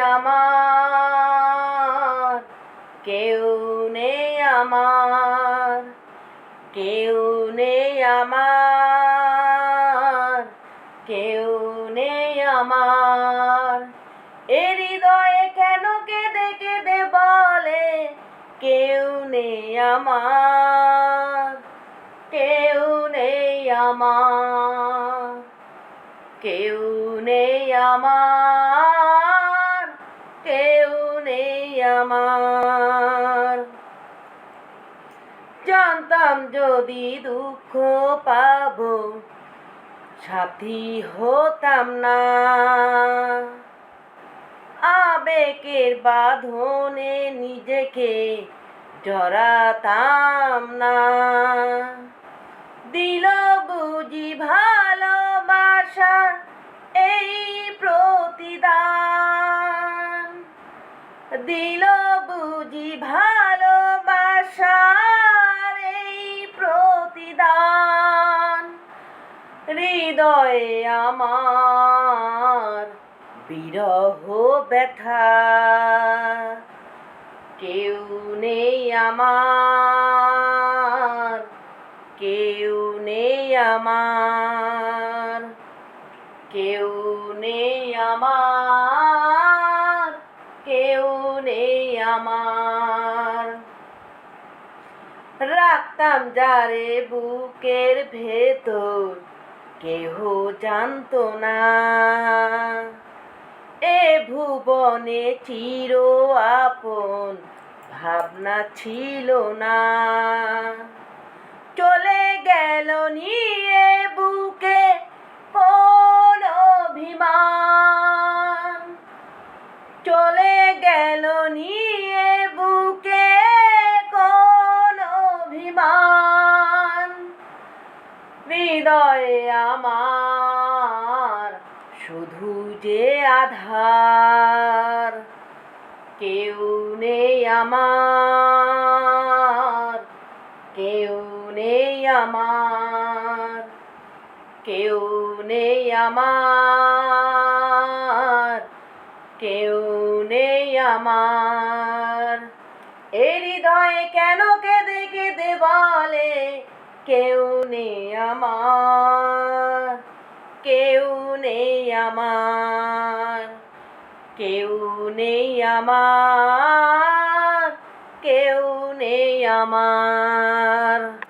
আমার, কেউ নেই আমার, কেউ নেই আমার, কেউ নেই আমার। এ হৃদয়ে কেন কেঁদে কেঁদে বলে, কেউ নেই আমার, কেউ নেই আমার, কেউ নেই আমার। নেই আমার। জানতাম যদি দুঃখ পাবো সাথী হতাম না। আবেগের বাঁধনে নিজেকে জড়াতাম না। দিল বুঝি ভালোবাসার এই প্রতিদান। হৃদয়ে আমার বিরহ ব্যথা। কেউ নেই আমার, কেউ নেই আমার। নেই আমার। রাখতাম যারে বুকের ভেতর, কেহ জানতো না। এ ভুবনে চির আপন, ভাবনা ছিল না। চলে গেল নিয়ে হৃদয়ে আমার শুধু যে আধার, কেউ নেই আমার, কেউ নেই আমার, কেউ নেই আমার, কেউ নেই আমার। এ হৃদয়ে কেন কেঁদে কেঁদে কেউ নেই আমার কেউ নেই আমার কেউ নেই আমার কেউ নেই আমার।